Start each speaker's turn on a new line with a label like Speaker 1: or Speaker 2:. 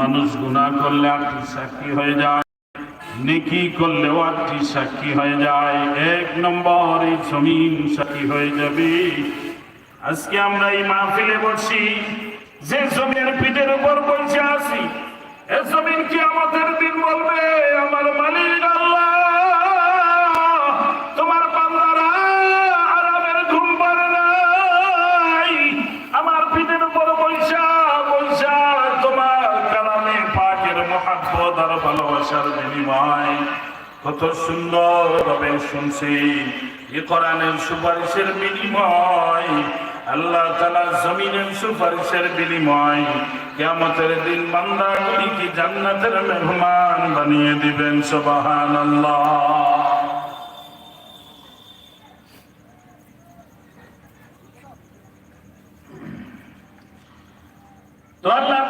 Speaker 1: মানুষ গুণা করলে আটটি সাক্ষী হয়ে যায়, নেকি করলেও আটটি সাক্ষী হয়ে যায়। এক নম্বর, এই জমিন সাক্ষী হয়ে যাবে। আজকে আমরা এই মাহফিলে বসি, যে জমির পিঠের উপর বসে আসি এ জমিন কি আমাদের আর ভালোবাসার বিনিময়। কত সুন্দর ভাবে শুনছি। এ কোরআনের সুপারিশের বিনিময়। আল্লাহ তালা জমিনের সুপারিশের বিনিময়। কেমতের দিন বান্দাগুলি কি জান্নাতের মেহমান বানিয়ে দিবেন? সবাহান আল্লাহ তো আল্লাহ